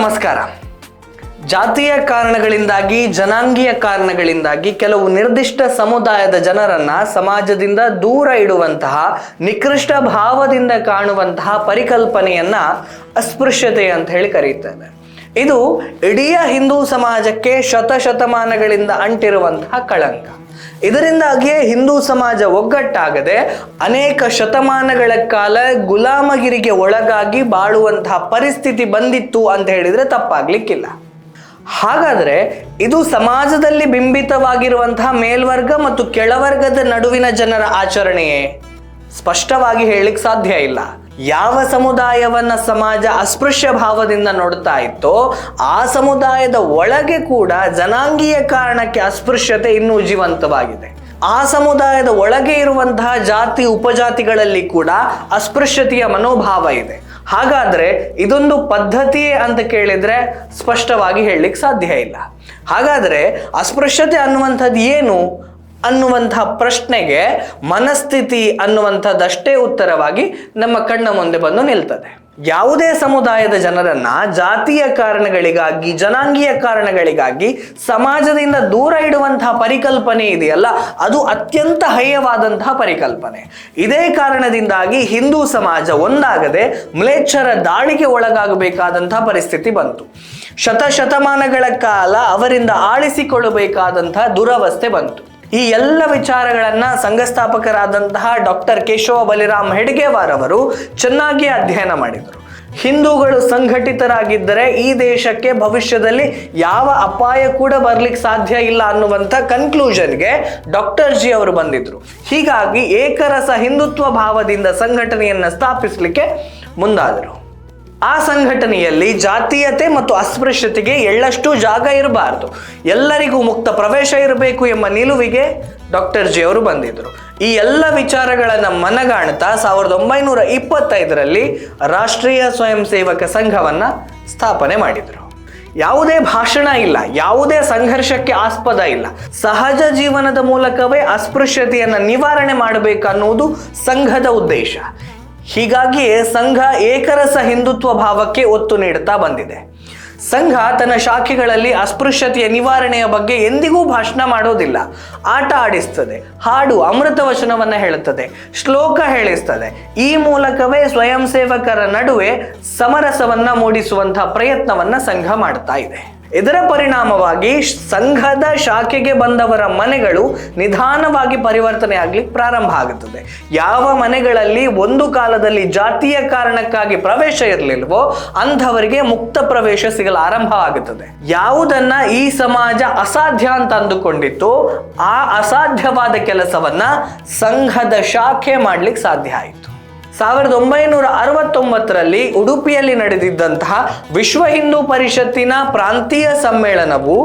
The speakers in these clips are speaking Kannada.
ನಮಸ್ಕಾರ. ಜಾತಿಯ ಕಾರಣಗಳಿಂದಾಗಿ, ಜನಾಂಗೀಯ ಕಾರಣಗಳಿಂದಾಗಿ ಕೆಲವು ನಿರ್ದಿಷ್ಟ ಸಮುದಾಯದ ಜನರನ್ನ ಸಮಾಜದಿಂದ ದೂರ ಇಡುವಂತಹ, ನಿಕೃಷ್ಟ ಭಾವದಿಂದ ಕಾಣುವಂತಹ ಪರಿಕಲ್ಪನೆಯನ್ನ ಅಸ್ಪೃಶ್ಯತೆ ಅಂತ ಹೇಳಿ ಕರೀತೇವೆ ಇದು ಇಡೀ ಹಿಂದೂ ಸಮಾಜಕ್ಕೆ ಶತಶತಮಾನಗಳಿಂದ ಅಂಟಿರುವಂತಹ ಕಳಂಕ. ಇದರಿಂದಾಗಿಯೇ ಹಿಂದೂ ಸಮಾಜ ಒಗ್ಗಟ್ಟಾಗದೆ ಅನೇಕ ಶತಮಾನಗಳ ಕಾಲ ಗುಲಾಮಗಿರಿಗೆ ಒಳಗಾಗಿ ಬಾಳುವಂತಹ ಪರಿಸ್ಥಿತಿ ಬಂದಿತ್ತು ಅಂತ ಹೇಳಿದ್ರೆ ತಪ್ಪಾಗ್ಲಿಕ್ಕಿಲ್ಲ. ಹಾಗಾದ್ರೆ ಇದು ಸಮಾಜದಲ್ಲಿ ಬಿಂಬಿತವಾಗಿರುವಂತಹ ಮೇಲ್ವರ್ಗ ಮತ್ತು ಕೆಳವರ್ಗದ ನಡುವಿನ ಜನರ ಆಚರಣೆಯೇ? ಸ್ಪಷ್ಟವಾಗಿ ಹೇಳಲಿಕ್ಕೆ ಸಾಧ್ಯ ಇಲ್ಲ. ಯಾವ ಸಮುದಾಯವನ್ನ ಸಮಾಜ ಅಸ್ಪೃಶ್ಯ ಭಾವದಿಂದ ನೋಡ್ತಾ ಇತ್ತೋ ಆ ಸಮುದಾಯದ ಒಳಗೆ ಕೂಡ ಜನಾಂಗೀಯ ಕಾರಣಕ್ಕೆ ಅಸ್ಪೃಶ್ಯತೆ ಇನ್ನೂ ಜೀವಂತವಾಗಿದೆ. ಆ ಸಮುದಾಯದ ಒಳಗೆ ಇರುವಂತಹ ಜಾತಿ, ಉಪಜಾತಿಗಳಲ್ಲಿ ಕೂಡ ಅಸ್ಪೃಶ್ಯತೆಯ ಮನೋಭಾವ ಇದೆ. ಹಾಗಾದ್ರೆ ಇದೊಂದು ಪದ್ಧತಿ ಅಂತ ಕೇಳಿದ್ರೆ ಸ್ಪಷ್ಟವಾಗಿ ಹೇಳಲಿಕ್ಕೆ ಸಾಧ್ಯ ಇಲ್ಲ. ಹಾಗಾದ್ರೆ ಅಸ್ಪೃಶ್ಯತೆ ಅನ್ನುವಂಥದ್ದು ಏನು? ಅನ್ನುವಂತಹ ಪ್ರಶ್ನೆಗೆ ಮನಸ್ಥಿತಿ ಅನ್ನುವಂಥದ್ದಷ್ಟೇ ಉತ್ತರವಾಗಿ ನಮ್ಮ ಕಣ್ಣ ಮುಂದೆ ಬಂದು ನಿಲ್ತದೆ. ಯಾವುದೇ ಸಮುದಾಯದ ಜನರನ್ನ ಜಾತಿಯ ಕಾರಣಗಳಿಗಾಗಿ, ಜನಾಂಗೀಯ ಕಾರಣಗಳಿಗಾಗಿ, ಸಮಾಜದಿಂದ ದೂರ ಇಡುವಂತಹ ಪರಿಕಲ್ಪನೆ ಇದೆಯಲ್ಲ, ಅದು ಅತ್ಯಂತ ಹಯ್ಯವಾದಂತಹ ಪರಿಕಲ್ಪನೆ. ಇದೇ ಕಾರಣದಿಂದಾಗಿ ಹಿಂದೂ ಸಮಾಜ ಒಂದಾಗದೆ ಮ್ಲೇಚ್ಛರ ದಾಳಿಗೆ ಒಳಗಾಗಬೇಕಾದಂತಹ ಪರಿಸ್ಥಿತಿ ಬಂತು. ಶತಶತಮಾನಗಳ ಕಾಲ ಅವರಿಂದ ಆಳಿಸಿಕೊಳ್ಳಬೇಕಾದಂತಹ ದುರವಸ್ಥೆ ಬಂತು. ಈ ಎಲ್ಲ ವಿಚಾರಗಳನ್ನ ಸಂಘಸ್ಥಾಪಕರಾದಂತಹ ಡಾಕ್ಟರ್ ಕೇಶವ ಬಲಿರಾಮ್ ಹೆಡ್ಗೇವಾರ್ ಅವರು ಚೆನ್ನಾಗಿ ಅಧ್ಯಯನ ಮಾಡಿದರು. ಹಿಂದೂಗಳು ಸಂಘಟಿತರಾಗಿದ್ದರೆ ಈ ದೇಶಕ್ಕೆ ಭವಿಷ್ಯದಲ್ಲಿ ಯಾವ ಅಪಾಯ ಕೂಡ ಬರ್ಲಿಕ್ಕೆ ಸಾಧ್ಯ ಇಲ್ಲ ಅನ್ನುವಂಥ ಕನ್ಕ್ಲೂಷನ್ಗೆ ಡಾಕ್ಟರ್ ಜಿ ಅವರು ಬಂದಿದ್ರು. ಹೀಗಾಗಿ ಏಕರಸ ಹಿಂದುತ್ವ ಭಾವದಿಂದ ಸಂಘಟನೆಯನ್ನು ಸ್ಥಾಪಿಸಲಿಕ್ಕೆ ಮುಂದಾದರು. ಆ ಸಂಘಟನೆಯಲ್ಲಿ ಜಾತೀಯತೆ ಮತ್ತು ಅಸ್ಪೃಶ್ಯತೆಗೆ ಎಳ್ಳಷ್ಟು ಜಾಗ ಇರಬಾರದು. ಎಲ್ಲರಿಗೂ ಮುಕ್ತ ಪ್ರವೇಶ ಇರಬೇಕು ಎಂಬ ನಿಲುವಿಗೆ ಡಾಕ್ಟರ್ ಜಿ ಅವರು ಬಂದಿದ್ದರು. ಈ ಎಲ್ಲ ವಿಚಾರಗಳನ್ನು ಮನಗಾಣ್ತಾ ಸಾವಿರದ ಒಂಬೈನೂರ ಇಪ್ಪತ್ತೈದರಲ್ಲಿ ರಾಷ್ಟ್ರೀಯ ಸ್ವಯಂ ಸೇವಕ ಸಂಘವನ್ನ ಸ್ಥಾಪನೆ ಮಾಡಿದರು. ಯಾವುದೇ ಭಾಷಣ ಇಲ್ಲ, ಯಾವುದೇ ಸಂಘರ್ಷಕ್ಕೆ ಆಸ್ಪದ ಇಲ್ಲ. ಸಹಜ ಜೀವನದ ಮೂಲಕವೇ ಅಸ್ಪೃಶ್ಯತೆಯನ್ನು ನಿವಾರಣೆ ಮಾಡಬೇಕನ್ನುವುದು ಸಂಘದ ಉದ್ದೇಶ. ಹೀಗಾಗಿಯೇ ಸಂಘ ಏಕರಸ ಹಿಂದುತ್ವ ಭಾವಕ್ಕೆ ಒತ್ತು ನೀಡುತ್ತಾ ಬಂದಿದೆ. ಸಂಘ ತನ್ನ ಶಾಖೆಗಳಲ್ಲಿ ಅಸ್ಪೃಶ್ಯತೆಯ ನಿವಾರಣೆಯ ಬಗ್ಗೆ ಎಂದಿಗೂ ಭಾಷಣ ಮಾಡೋದಿಲ್ಲ. ಆಟ ಆಡಿಸ್ತದೆ, ಹಾಡು ಅಮೃತ ವಚನವನ್ನು ಹೇಳುತ್ತದೆ, ಶ್ಲೋಕ ಹೇಳಿಸ್ತದೆ. ಈ ಮೂಲಕವೇ ಸ್ವಯಂ ಸೇವಕರ ನಡುವೆ ಸಮರಸವನ್ನ ಮೂಡಿಸುವಂತಹ ಪ್ರಯತ್ನವನ್ನ ಸಂಘ ಮಾಡ್ತಾ ಇದೆ. ಇದರ ಪರಿಣಾಮವಾಗಿ ಸಂಘದ ಶಾಖೆಗೆ ಬಂದವರ ಮನೆಗಳು ನಿಧಾನವಾಗಿ ಪರಿವರ್ತನೆ ಆಗ್ಲಿಕ್ಕೆ ಪ್ರಾರಂಭ ಆಗುತ್ತದೆ. ಯಾವ ಮನೆಗಳಲ್ಲಿ ಒಂದು ಕಾಲದಲ್ಲಿ ಜಾತಿಯ ಕಾರಣಕ್ಕಾಗಿ ಪ್ರವೇಶ ಇರಲಿಲ್ವೋ ಅಂಥವರಿಗೆ ಮುಕ್ತ ಪ್ರವೇಶ ಸಿಗಲು ಆರಂಭ ಆಗುತ್ತದೆ. ಯಾವುದನ್ನ ಈ ಸಮಾಜ ಅಸಾಧ್ಯ ಅಂತ ಅಂದುಕೊಂಡಿತ್ತು ಆ ಅಸಾಧ್ಯವಾದ ಕೆಲಸವನ್ನ ಸಂಘದ ಶಾಖೆ ಮಾಡ್ಲಿಕ್ಕೆ ಸಾಧ್ಯ ಆಯಿತು. ಸಾವಿರದ ಒಂಬೈನೂರ ಅರವತ್ತೊಂಬತ್ತರಲ್ಲಿ ಉಡುಪಿಯಲ್ಲಿ ನಡೆದಿದ್ದಂತಹ ವಿಶ್ವ ಹಿಂದೂ ಪರಿಷತ್ತಿನ ಪ್ರಾಂತೀಯ ಸಮ್ಮೇಳನವು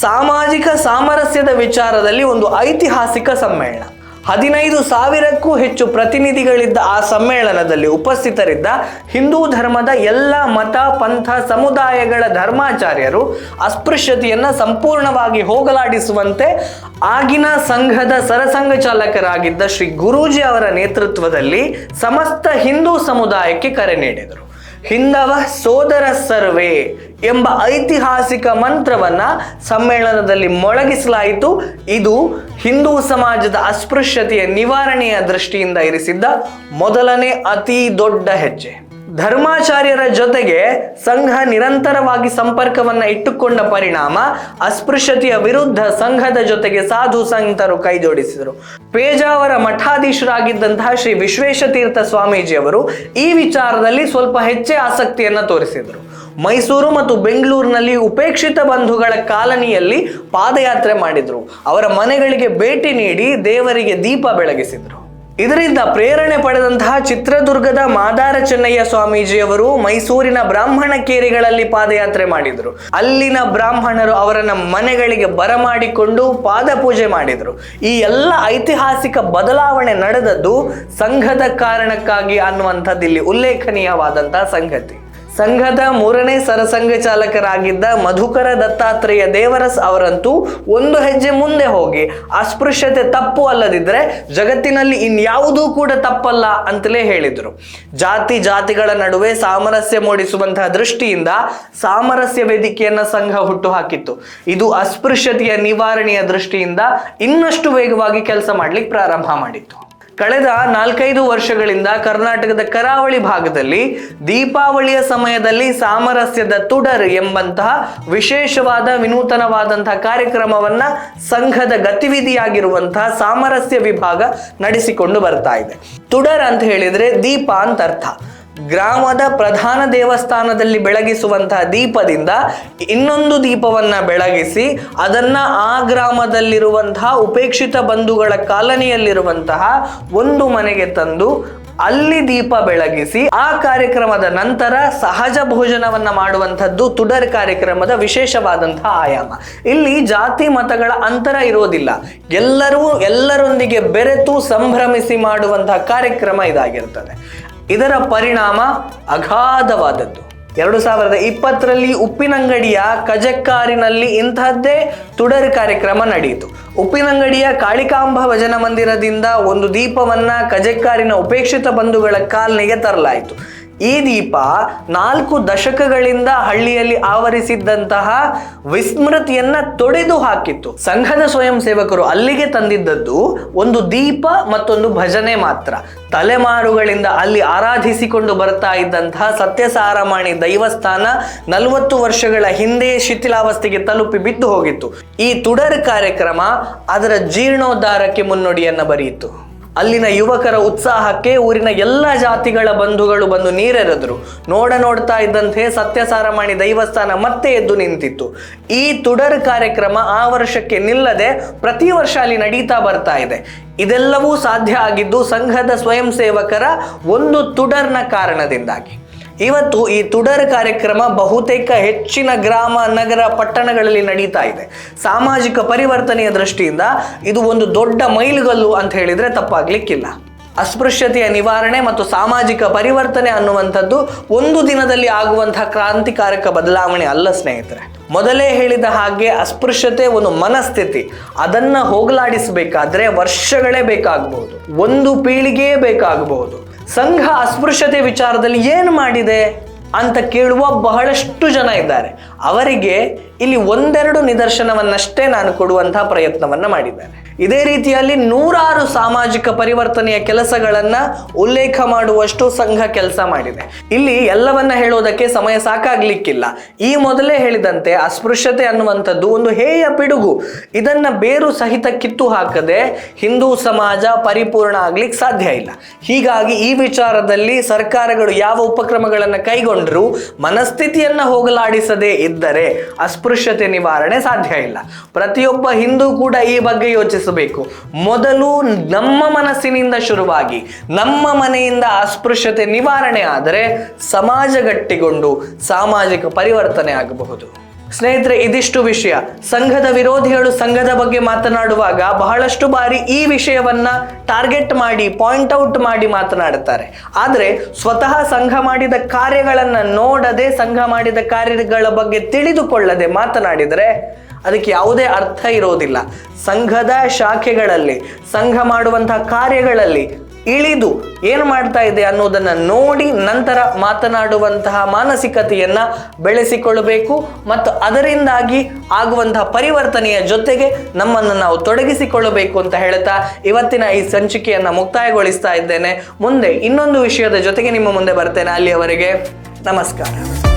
ಸಾಮಾಜಿಕ ಸಾಮರಸ್ಯದ ವಿಚಾರದಲ್ಲಿ ಒಂದು ಐತಿಹಾಸಿಕ ಸಮ್ಮೇಳನ. ಹದಿನೈದು ಸಾವಿರಕ್ಕೂ ಹೆಚ್ಚು ಪ್ರತಿನಿಧಿಗಳಿದ್ದ ಆ ಸಮ್ಮೇಳನದಲ್ಲಿ ಉಪಸ್ಥಿತರಿದ್ದ ಹಿಂದೂ ಧರ್ಮದ ಎಲ್ಲ ಮತ, ಪಂಥ, ಸಮುದಾಯಗಳ ಧರ್ಮಾಚಾರ್ಯರು ಅಸ್ಪೃಶ್ಯತೆಯನ್ನು ಸಂಪೂರ್ಣವಾಗಿ ಹೋಗಲಾಡಿಸುವಂತೆ ಆಗಿನ ಸಂಘದ ಸರಸಂಘ ಚಾಲಕರಾಗಿದ್ದ ಶ್ರೀ ಗುರೂಜಿ ಅವರ ನೇತೃತ್ವದಲ್ಲಿ ಸಮಸ್ತ ಹಿಂದೂ ಸಮುದಾಯಕ್ಕೆ ಕರೆ ನೀಡಿದರು. ಹಿಂದವ ಸೋದರ ಸರ್ವೇ ಎಂಬ ಐತಿಹಾಸಿಕ ಮಂತ್ರವನ್ನ ಸಮ್ಮೇಳನದಲ್ಲಿ ಮೊಳಗಿಸಲಾಯಿತು. ಇದು ಹಿಂದೂ ಸಮಾಜದ ಅಸ್ಪೃಶ್ಯತೆಯ ನಿವಾರಣೆಯ ದೃಷ್ಟಿಯಿಂದ ಇರಿಸಿದ್ದ ಮೊದಲನೇ ಅತಿ ದೊಡ್ಡ ಹೆಜ್ಜೆ. ಧರ್ಮಾಚಾರ್ಯರ ಜೊತೆಗೆ ಸಂಘ ನಿರಂತರವಾಗಿ ಸಂಪರ್ಕವನ್ನ ಇಟ್ಟುಕೊಂಡ ಪರಿಣಾಮ ಅಸ್ಪೃಶ್ಯತೆಯ ವಿರುದ್ಧ ಸಂಘದ ಜೊತೆಗೆ ಸಾಧು ಸಂತರು ಕೈಜೋಡಿಸಿದರು ಪೇಜಾವರ ಮಠಾಧೀಶರಾಗಿದ್ದಂತಹ ಶ್ರೀ ವಿಶ್ವೇಶತೀರ್ಥ ಸ್ವಾಮೀಜಿಯವರು ಈ ವಿಚಾರದಲ್ಲಿ ಸ್ವಲ್ಪ ಹೆಚ್ಚೇ ಆಸಕ್ತಿಯನ್ನ ತೋರಿಸಿದರು. ಮೈಸೂರು ಮತ್ತು ಬೆಂಗಳೂರಿನಲ್ಲಿ ಉಪೇಕ್ಷಿತ ಬಂಧುಗಳ ಕಾಲನಿಯಲ್ಲಿ ಪಾದಯಾತ್ರೆ ಮಾಡಿದರು. ಅವರ ಮನೆಗಳಿಗೆ ಭೇಟಿ ನೀಡಿ ದೇವರಿಗೆ ದೀಪ ಬೆಳಗಿಸಿದ್ರು. ಇದರಿಂದ ಪ್ರೇರಣೆ ಪಡೆದಂತಹ ಚಿತ್ರದುರ್ಗದ ಮಾದಾರ ಚೆನ್ನಯ್ಯ ಸ್ವಾಮೀಜಿಯವರು ಮೈಸೂರಿನ ಬ್ರಾಹ್ಮಣ ಕೇರಿಗಳಲ್ಲಿ ಪಾದಯಾತ್ರೆ ಮಾಡಿದರು. ಅಲ್ಲಿನ ಬ್ರಾಹ್ಮಣರು ಅವರನ್ನ ಮನೆಗಳಿಗೆ ಬರಮಾಡಿಕೊಂಡು ಪಾದ ಪೂಜೆ ಮಾಡಿದರು. ಈ ಎಲ್ಲ ಐತಿಹಾಸಿಕ ಬದಲಾವಣೆ ನಡೆದದ್ದು ಸಂಘದ ಕಾರಣಕ್ಕಾಗಿ ಅನ್ನುವಂಥದ್ದು ಇಲ್ಲಿ ಉಲ್ಲೇಖನೀಯವಾದಂತಹ ಸಂಗತಿ. ಸಂಘದ ಮೂರನೇ ಸರಸಂಘ ಚಾಲಕರಾಗಿದ್ದ ಮಧುಕರ ದತ್ತಾತ್ರೇಯ ದೇವರಸ್ ಅವರಂತೂ ಒಂದು ಹೆಜ್ಜೆ ಮುಂದೆ ಹೋಗಿ ಅಸ್ಪೃಶ್ಯತೆ ತಪ್ಪು ಅಲ್ಲದಿದ್ರೆ ಜಗತ್ತಿನಲ್ಲಿ ಇನ್ಯಾವುದೂ ಕೂಡ ತಪ್ಪಲ್ಲ ಅಂತಲೇ ಹೇಳಿದರು. ಜಾತಿ ಜಾತಿಗಳ ನಡುವೆ ಸಾಮರಸ್ಯ ಮೂಡಿಸುವಂತಹ ದೃಷ್ಟಿಯಿಂದ ಸಾಮರಸ್ಯ ವೇದಿಕೆಯನ್ನ ಸಂಘ ಹುಟ್ಟು ಹಾಕಿತ್ತು. ಇದು ಅಸ್ಪೃಶ್ಯತೆಯ ನಿವಾರಣೆಯ ದೃಷ್ಟಿಯಿಂದ ಇನ್ನಷ್ಟು ವೇಗವಾಗಿ ಕೆಲಸ ಮಾಡ್ಲಿಕ್ಕೆ ಪ್ರಾರಂಭ ಮಾಡಿತ್ತು. ಕಳೆದ ನಾಲ್ಕೈದು ವರ್ಷಗಳಿಂದ ಕರ್ನಾಟಕದ ಕರಾವಳಿ ಭಾಗದಲ್ಲಿ ದೀಪಾವಳಿಯ ಸಮಯದಲ್ಲಿ ಸಾಮರಸ್ಯದ ತುಡರ್ ಎಂಬಂತಹ ವಿಶೇಷವಾದ ವಿನೂತನವಾದಂತಹ ಕಾರ್ಯಕ್ರಮವನ್ನ ಸಂಘದ ಗತಿವಿಧಿಯಾಗಿರುವಂತಹ ಸಾಮರಸ್ಯ ವಿಭಾಗ ನಡೆಸಿಕೊಂಡು ಬರ್ತಾ ಇದೆ. ತುಡರ್ ಅಂತ ಹೇಳಿದ್ರೆ ದೀಪ ಅಂತ ಅರ್ಥ. ಗ್ರಾಮದ ಪ್ರಧಾನ ದೇವಸ್ಥಾನದಲ್ಲಿ ಬೆಳಗಿಸುವಂತಹ ದೀಪದಿಂದ ಇನ್ನೊಂದು ದೀಪವನ್ನ ಬೆಳಗಿಸಿ ಅದನ್ನ ಆ ಗ್ರಾಮದಲ್ಲಿರುವಂತಹ ಉಪೇಕ್ಷಿತ ಬಂಧುಗಳ ಕಾಲನಿಯಲ್ಲಿರುವಂತಹ ಒಂದು ಮನೆಗೆ ತಂದು ಅಲ್ಲಿ ದೀಪ ಬೆಳಗಿಸಿ ಆ ಕಾರ್ಯಕ್ರಮದ ನಂತರ ಸಹಜ ಭೋಜನವನ್ನ ಮಾಡುವಂಥದ್ದು ತುಡರ್ ಕಾರ್ಯಕ್ರಮದ ವಿಶೇಷವಾದಂತಹ ಆಯಾಮ. ಇಲ್ಲಿ ಜಾತಿ ಮತಗಳ ಅಂತರ ಇರೋದಿಲ್ಲ. ಎಲ್ಲರೂ ಎಲ್ಲರೊಂದಿಗೆ ಬೆರೆತು ಸಂಭ್ರಮಿಸಿ ಮಾಡುವಂತಹ ಕಾರ್ಯಕ್ರಮ ಇದಾಗಿರ್ತದೆ. ಇದರ ಪರಿಣಾಮ ಅಗಾಧವಾದದ್ದು. ಎರಡು ಸಾವಿರದ ಇಪ್ಪತ್ತರಲ್ಲಿ ಉಪ್ಪಿನಂಗಡಿಯ ಕಜಕ್ಕಾರಿನಲ್ಲಿ ಇಂತಹದ್ದೇ ತುಡರ್ ಕಾರ್ಯಕ್ರಮ ನಡೆಯಿತು. ಉಪ್ಪಿನಂಗಡಿಯ ಕಾಳಿಕಾಂಬ ಭಜನ ಮಂದಿರದಿಂದ ಒಂದು ದೀಪವನ್ನ ಕಜಕ್ಕಾರಿನ ಉಪೇಕ್ಷಿತ ಬಂಧುಗಳ ಕಾಲ್ನಿಗೆ ತರಲಾಯಿತು. ಈ ದೀಪ ನಾಲ್ಕು ದಶಕಗಳಿಂದ ಹಳ್ಳಿಯಲ್ಲಿ ಆವರಿಸಿದ್ದಂತಹ ವಿಸ್ಮೃತಿಯನ್ನ ತೊಡೆದು ಹಾಕಿತ್ತು. ಸಂಘದ ಸ್ವಯಂ ಸೇವಕರು ಅಲ್ಲಿಗೆ ತಂದಿದ್ದದ್ದು ಒಂದು ದೀಪ ಮತ್ತೊಂದು ಭಜನೆ ಮಾತ್ರ. ತಲೆಮಾರುಗಳಿಂದ ಅಲ್ಲಿ ಆರಾಧಿಸಿಕೊಂಡು ಬರ್ತಾ ಇದ್ದಂತಹ ಸತ್ಯಸಾರಮಾಣಿ ದೈವಸ್ಥಾನ ನಲವತ್ತು ವರ್ಷಗಳ ಹಿಂದೆ ಶಿಥಿಲಾವಸ್ಥೆಗೆ ತಲುಪಿ ಬಿದ್ದು ಹೋಗಿತ್ತು. ಈ ತುಡರ್ ಕಾರ್ಯಕ್ರಮ ಅದರ ಜೀರ್ಣೋದ್ಧಾರಕ್ಕೆ ಮುನ್ನುಡಿಯನ್ನ ಬರೆಯಿತು. ಅಲ್ಲಿನ ಯುವಕರ ಉತ್ಸಾಹಕ್ಕೆ ಊರಿನ ಎಲ್ಲ ಜಾತಿಗಳ ಬಂಧುಗಳು ಬಂದು ನೀರೆರೆದರು. ನೋಡ ನೋಡ್ತಾ ಇದ್ದಂತೆ ಸತ್ಯಸಾರಮಾಣಿ ದೈವಸ್ಥಾನ ಮತ್ತೆ ಎದ್ದು ನಿಂತಿತ್ತು. ಈ ತುಡರ್ ಕಾರ್ಯಕ್ರಮ ಆ ವರ್ಷಕ್ಕೆ ನಿಲ್ಲದೆ ಪ್ರತಿ ವರ್ಷ ಅಲ್ಲಿ ನಡೀತಾ ಬರ್ತಾ ಇದೆ. ಇದೆಲ್ಲವೂ ಸಾಧ್ಯ ಆಗಿದ್ದು ಸಂಘದ ಸ್ವಯಂ ಸೇವಕರ ಒಂದು ತುಡರ್ನ ಕಾರಣದಿಂದಾಗಿ. ಇವತ್ತು ಈ ತುಡರ್ ಕಾರ್ಯಕ್ರಮ ಬಹುತೇಕ ಹೆಚ್ಚಿನ ಗ್ರಾಮ, ನಗರ, ಪಟ್ಟಣಗಳಲ್ಲಿ ನಡೀತಾ ಇದೆ. ಸಾಮಾಜಿಕ ಪರಿವರ್ತನೆಯ ದೃಷ್ಟಿಯಿಂದ ಇದು ಒಂದು ದೊಡ್ಡ ಮೈಲುಗಲ್ಲು ಅಂತ ಹೇಳಿದ್ರೆ ತಪ್ಪಾಗ್ಲಿಕ್ಕಿಲ್ಲ. ಅಸ್ಪೃಶ್ಯತೆಯ ನಿವಾರಣೆ ಮತ್ತು ಸಾಮಾಜಿಕ ಪರಿವರ್ತನೆ ಅನ್ನುವಂಥದ್ದು ಒಂದು ದಿನದಲ್ಲಿ ಆಗುವಂತಹ ಕ್ರಾಂತಿಕಾರಕ ಬದಲಾವಣೆ ಅಲ್ಲ, ಸ್ನೇಹಿತರೆ. ಮೊದಲೇ ಹೇಳಿದ ಹಾಗೆ ಅಸ್ಪೃಶ್ಯತೆ ಒಂದು ಮನಸ್ಥಿತಿ. ಅದನ್ನ ಹೋಗಲಾಡಿಸಬೇಕಾದ್ರೆ ವರ್ಷಗಳೇ ಬೇಕಾಗಬಹುದು. ಒಂದು ಪೀಳಿಗೆಯೇ ಬೇಕಾಗಬಹುದು. ಸಂಘ ಅಸ್ಪೃಶ್ಯತೆ ವಿಚಾರದಲ್ಲಿ ಏನು ಮಾಡಿದೆ ಅಂತ ಕೇಳುವ ಬಹಳಷ್ಟು ಜನ ಇದ್ದಾರೆ. ಅವರಿಗೆ ಇಲ್ಲಿ ಒಂದೆರಡು ನಿದರ್ಶನವನ್ನಷ್ಟೇ ನಾನು ಕೊಡುವಂತಹ ಪ್ರಯತ್ನವನ್ನ ಮಾಡಿದ್ದೇನೆ ಇದೇ ರೀತಿಯಲ್ಲಿ ನೂರಾರು ಸಾಮಾಜಿಕ ಪರಿವರ್ತನೆಯ ಕೆಲಸಗಳನ್ನ ಉಲ್ಲೇಖ ಮಾಡುವಷ್ಟು ಸಂಘ ಕೆಲಸ ಮಾಡಿದೆ. ಇಲ್ಲಿ ಎಲ್ಲವನ್ನ ಹೇಳೋದಕ್ಕೆ ಸಮಯ ಸಾಕಾಗ್ಲಿಕ್ಕಿಲ್ಲ. ಈ ಮೊದಲೇ ಹೇಳಿದಂತೆ ಅಸ್ಪೃಶ್ಯತೆ ಅನ್ನುವಂಥದ್ದು ಒಂದು ಹೇಯ ಪಿಡುಗು. ಇದನ್ನ ಬೇರು ಸಹಿತ ಕಿತ್ತು ಹಾಕದೆ ಹಿಂದೂ ಸಮಾಜ ಪರಿಪೂರ್ಣ ಆಗ್ಲಿಕ್ಕೆ ಸಾಧ್ಯ ಇಲ್ಲ. ಹೀಗಾಗಿ ಈ ವಿಚಾರದಲ್ಲಿ ಸರ್ಕಾರಗಳು ಯಾವ ಉಪಕ್ರಮಗಳನ್ನು ಕೈಗೊಂಡರೂ ಮನಸ್ಥಿತಿಯನ್ನ ಹೋಗಲಾಡಿಸದೇ ಇದ್ದರೆ ಅಸ್ಪೃಶ್ಯತೆ ನಿವಾರಣೆ ಸಾಧ್ಯ ಇಲ್ಲ. ಪ್ರತಿಯೊಬ್ಬ ಹಿಂದೂ ಕೂಡ ಈ ಬಗ್ಗೆ ಯೋಚಿಸಬೇಕು ಮೊದಲು ನಮ್ಮ ಮನಸ್ಸಿನಿಂದ ಶುರುವಾಗಿ, ನಮ್ಮ ಮನೆಯಿಂದ ಅಸ್ಪೃಶ್ಯತೆ ನಿವಾರಣೆ ಆದರೆ ಸಮಾಜ ಗಟ್ಟಿಗೊಂಡು ಸಾಮಾಜಿಕ ಪರಿವರ್ತನೆ ಆಗಬಹುದು. ಸ್ನೇಹಿತರೆ, ಇದಿಷ್ಟು ವಿಷಯ. ಸಂಘದ ವಿರೋಧಿಗಳು ಸಂಘದ ಬಗ್ಗೆ ಮಾತನಾಡುವಾಗ ಬಹಳಷ್ಟು ಬಾರಿ ಈ ವಿಷಯವನ್ನ ಟಾರ್ಗೆಟ್ ಮಾಡಿ ಪಾಯಿಂಟ್ ಔಟ್ ಮಾಡಿ ಮಾತನಾಡುತ್ತಾರೆ. ಆದರೆ ಸ್ವತಃ ಸಂಘ ಮಾಡಿದ ಕಾರ್ಯಗಳನ್ನು ನೋಡದೆ, ಸಂಘ ಮಾಡಿದ ಕಾರ್ಯಗಳ ಬಗ್ಗೆ ತಿಳಿದುಕೊಳ್ಳದೆ ಮಾತನಾಡಿದರೆ ಅದಕ್ಕೆ ಯಾವುದೇ ಅರ್ಥ ಇರೋದಿಲ್ಲ. ಸಂಘದ ಶಾಖೆಗಳಲ್ಲಿ, ಸಂಘ ಮಾಡುವಂತಹ ಕಾರ್ಯಗಳಲ್ಲಿ ಇಳಿದು ಏನು ಮಾಡ್ತಾ ಇದೆ ಅನ್ನೋದನ್ನ ನೋಡಿ ನಂತರ ಮಾತನಾಡುವಂತಹ ಮಾನಸಿಕತೆಯನ್ನ ಬೆಳೆಸಿಕೊಳ್ಳಬೇಕು ಮತ್ತು ಅದರಿಂದಾಗಿ ಆಗುವಂತಹ ಪರಿವರ್ತನೆಯ ಜೊತೆಗೆ ನಮ್ಮನ್ನು ನಾವು ತೊಡಗಿಸಿಕೊಳ್ಳಬೇಕು ಅಂತ ಹೇಳ್ತಾ ಇವತ್ತಿನ ಈ ಸಂಚಿಕೆಯನ್ನು ಮುಕ್ತಾಯಗೊಳಿಸ್ತಾ ಇದ್ದೇನೆ. ಮುಂದೆ ಇನ್ನೊಂದು ವಿಷಯದ ಜೊತೆಗೆ ನಿಮ್ಮ ಮುಂದೆ ಬರ್ತೇನೆ. ಅಲ್ಲಿಯವರೆಗೆ ನಮಸ್ಕಾರ.